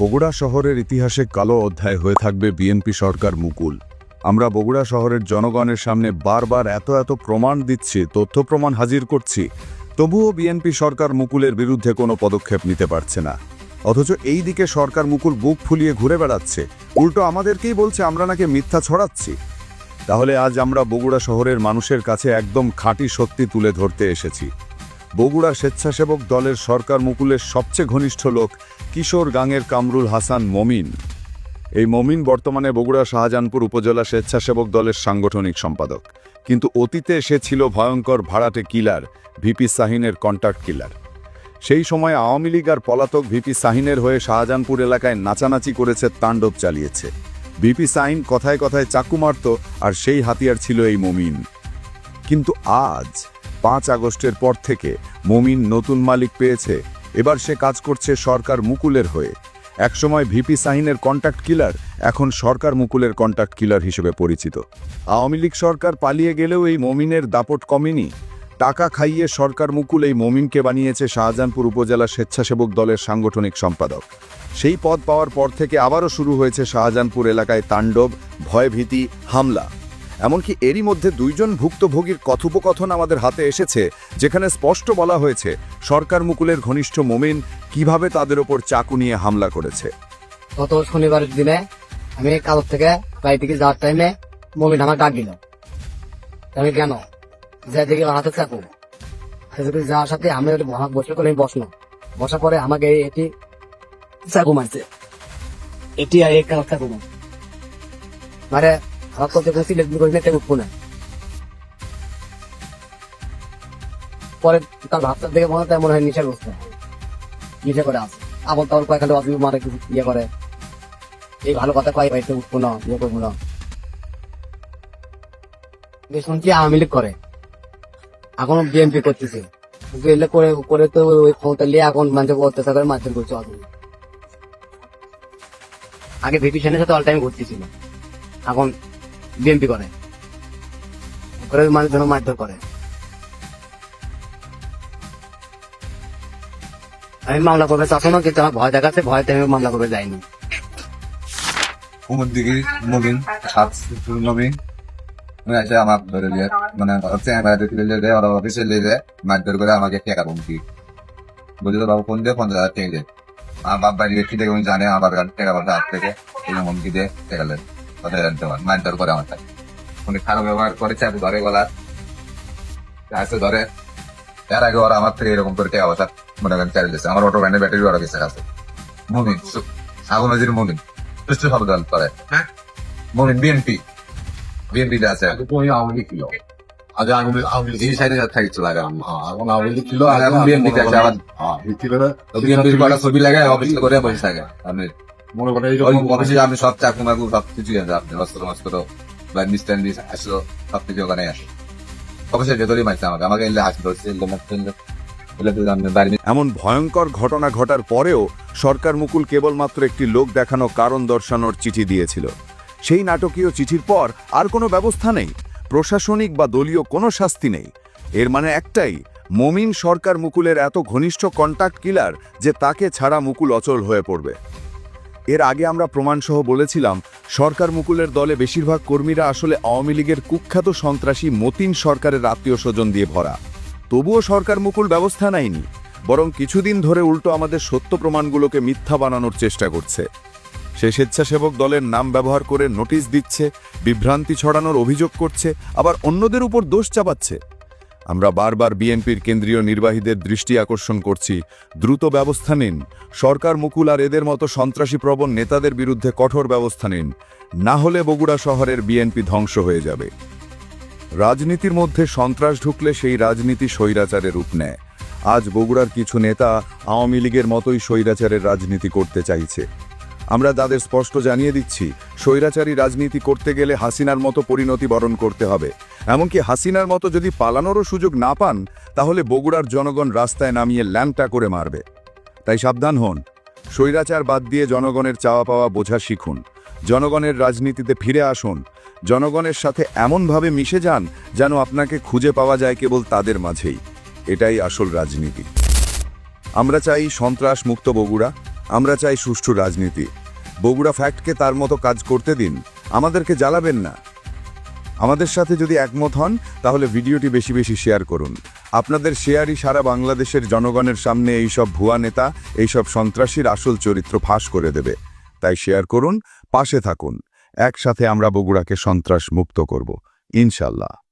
বগুড়া শহরের ইতিহাসে কালো অধ্যায় হয়ে থাকবে বিএনপি সরকার মুকুল। আমরা বগুড়া শহরের জনগণের সামনে বারবার এত এত প্রমাণ দিচ্ছি, তথ্য প্রমাণ হাজির করছি। তবুও বিএনপি সরকার মুকুলের বিরুদ্ধে কোনো পদক্ষেপ নিতে পারছে না। অথচ এই দিকে সরকার মুকুল বুক ফুলিয়ে ঘুরে বেড়াচ্ছে। উল্টো আমাদেরকেই বলছে, আমরা নাকি মিথ্যা ছড়াচ্ছি? তাহলে আজ আমরা বগুড়া শহরের মানুষের কাছে একদম খাঁটি সত্যি তুলে ধরতে এসেছি। বগুড়া স্বেচ্ছাসেবক দলের সরকার মুকুলের সবচেয়ে ঘনিষ্ঠ লোক কিশোর গাঙের কামরুল হাসান মমিন। এই মমিন বর্তমানে বগুড়া শাহজাহানপুর উপজেলা স্বেচ্ছাসেবক দলের সাংগঠনিক সম্পাদক। কিন্তু অতীতে সে ছিল ভয়ঙ্কর ভাড়াটে কিলার, ভিপি সাহিনের কন্ট্যাক্ট কিলার। সেই সময় আওয়ামী লীগ আর পলাতক ভিপি সাহিনের হয়ে শাহজাহানপুর এলাকায় নাচানাচি করেছে, তাণ্ডব চালিয়েছে। ভিপি সাহিন কথায় কথায় চাকু মারত আর সেই হাতিয়ার ছিল এই মমিন। কিন্তু আজ পাঁচ আগস্টের পর থেকে মমিন নতুন মালিক পেয়েছে। এবার সে কাজ করছে সরকার মুকুলের হয়ে। একসময় ভিপি সাহিনের কন্ট্যাক্ট কিলার এখন সরকার মুকুলের কন্ট্যাক্ট কিলার হিসেবে পরিচিত। আওয়ামী লীগ সরকার পালিয়ে গেলেও এই মমিনের দাপট কমেনি। টাকা খাইয়ে সরকার মুকুল এই মমিনকে বানিয়েছে শাহজাহানপুর উপজেলা স্বেচ্ছাসেবক দলের সাংগঠনিক সম্পাদক। সেই পদ পাওয়ার পর থেকে আবারও শুরু হয়েছে শাহজাহানপুর এলাকায় তাণ্ডব, ভয়ভীতি, হামলা। এমনকি এরই মধ্যে দুইজন ভুক্তভোগীর কথোপকথন আমাদের হাতে এসেছে, যেখানে স্পষ্ট বলা হয়েছে, সরকার মুকুলের ঘনিষ্ঠ মোমিন কীভাবে তাদের ওপর চাকু নিয়ে হামলা করেছে। গত শনিবারের দিনে আমি কাগজ থেকে বাড়ি থেকে যাওয়ার টাইমে মমিন আমার ডাক দিল। আমি কেন? যে দেখি হাতে চাকু। যাওয়ার সাথে আমি বসা- করে বসল বসার পরে আমাকে এটি চাকু মারছে। এটি আর কাগজ চাকু মার করতে বলছি লেখবি করে নিতে উঠবো না। পরে তার ভাবটার দেখে মনে হয় মনে হয় নিশার বসতে নিশা করে আছে। আবার তারপর কয়েকখানে অসুবিধা মারে ইয়ে করে। এই ভালো কথা কয় বাড়িতে উঠবো ইয়ে করব না। শুনছি আওয়ামী লীগ করে। এখন বিএনপি করতেছে। কিন্তু করে করে তো ওই ক্ষমতা নিয়ে এখন মানুষ অত্যাচার করে মারধর করছে আগে ভিপি সেনের সাথে অল টাইম ঘুরতেছিল। এখন বিএনপি করে। করে মানুষ যেন মারধর করে। আমি মামলা করবে না কিন্তু আমার ভয় দেখাচ্ছে ভয়তে আমি মামলা করবে যাইনি। আমার ধরে দিয়ে মানে দিয়ে দেয়, ওরা অফিসে নিয়ে যায়, মারধর করে আমাকে টাকা হুমকি। বলি তো বাবু ফোন দিয়ে পঞ্চাশ হাজার টাকা দেয়? আমার বাপ বাড়ি দেখি দেখে জানে, আমার কাছে টাকা থেকে দিয়ে টাকা দেয় কথা জানতে পারে মারধর করে আমার সাথে উনি খারাপ ব্যবহার করে চাকু ধরে গলা। আসে ধরে। এর আগে ওরা আমার থেকে এরকম করে টাকা পয়সা মনে করেন চালিয়ে দিচ্ছে আমার অটো ভ্যানের ব্যাটারি ওরা গেছে। কাছে মুমিন আগুন নজির মুমিন। সুস্থ করে। মমিন বিএনপি। বিএনপি আছে। আওয়ামী লীগ ছিল। আগে আওয়ামী আওয়ামী লীগ সাইডে থাকছিল আগে হ্যাঁ, এখন আওয়ামী লীগ ছিল এখন তে আছে আবার। হ্যাঁ, লীগ কটা ছবি লাগায়? অফিস করে বসে থাকে। আপনি মনে করেন এইরকম অফিসে আপনি সব চাকু মাকু সব কিছু আছে আপনি অস্ত্র মস্ত্র বা মিস্ট্যান্ডিস আসলো সব কিছু ওখানে আসে অফিসের ভেতরেই মারছে আমাকে আমাকে এলে হাসি ধরছে এলে মারছে এমন ভয়ঙ্কর ঘটনা ঘটার পরেও সরকার মুকুল কেবলমাত্র একটি লোক দেখানো কারণ দর্শানোর চিঠি দিয়েছিল। সেই নাটকীয় চিঠির পর আর কোনো ব্যবস্থা নেই প্রশাসনিক বা দলীয় কোনো শাস্তি নেই। এর মানে একটাই মমিন সরকার মুকুলের এত ঘনিষ্ঠ কন্ট্যাক্ট কিলার যে তাকে ছাড়া মুকুল অচল হয়ে পড়বে। এর আগে আমরা প্রমাণসহ বলেছিলাম, সরকার মুকুলের দলে বেশিরভাগ কর্মীরা আসলে আওয়ামী লীগের কুখ্যাত সন্ত্রাসী মতিন সরকারের আত্মীয় স্বজন দিয়ে ভরা। তবুও সরকার মুকুল ব্যবস্থা নেয়নি, বরং কিছুদিন ধরে উল্টো আমাদের সত্য প্রমাণগুলোকে মিথ্যা বানানোর চেষ্টা করছে। সে স্বেচ্ছাসেবক দলের নাম ব্যবহার করে নোটিশ দিচ্ছে, বিভ্রান্তি ছড়ানোর অভিযোগ করছে, আবার অন্যদের উপর দোষ চাপাচ্ছে। আমরা বারবার বিএনপির কেন্দ্রীয় নির্বাহীদের দৃষ্টি আকর্ষণ করছি। দ্রুত ব্যবস্থা নিন। সরকার মুকুল আর এদের মতো সন্ত্রাসী প্রবণ নেতাদের বিরুদ্ধে কঠোর ব্যবস্থা নিন। না হলে বগুড়া শহরের বিএনপি ধ্বংস হয়ে যাবে। রাজনীতির মধ্যে সন্ত্রাস ঢুকলে সেই রাজনীতি স্বৈরাচারের রূপ নেয়। আজ বগুড়ার কিছু নেতা আওয়ামী লীগের মতোই স্বৈরাচারের রাজনীতি করতে চাইছে। আমরা তাদের স্পষ্ট জানিয়ে দিচ্ছি স্বৈরাচারী রাজনীতি করতে গেলে হাসিনার মতো পরিণতি বরণ করতে হবে। এমনকি হাসিনার মতো যদি পালানোরও সুযোগ না পান, তাহলে বগুড়ার জনগণ রাস্তায় নামিয়ে ল্যাংটা করে মারবে। তাই সাবধান হন। স্বৈরাচার বাদ দিয়ে জনগণের চাওয়া পাওয়া বোঝা শিখুন। জনগণের রাজনীতিতে ফিরে আসুন। জনগণের সাথে এমনভাবে মিশে যান যেন আপনাকে খুঁজে পাওয়া যায় কেবল তাদের মাঝেই। এটাই আসল রাজনীতি। আমরা চাই সন্ত্রাস মুক্ত বগুড়া, আমরা চাই সুষ্ঠু রাজনীতি। বগুড়া ফ্যাক্টকে তার মতো কাজ করতে দিন। আমাদেরকে জ্বালাবেন না। আমাদের সাথে যদি একমত হন, তাহলে ভিডিওটি বেশি বেশি শেয়ার করুন। আপনাদের শেয়ারই সারা বাংলাদেশের জনগণের সামনে এইসব ভুয়া নেতা, এইসব সন্ত্রাসীর আসল চরিত্র ফাঁস করে দেবে। তাই শেয়ার করুন, পাশে থাকুন। একসাথে আমরা বগুড়াকে সন্ত্রাস মুক্ত করব। ইনশাল্লাহ।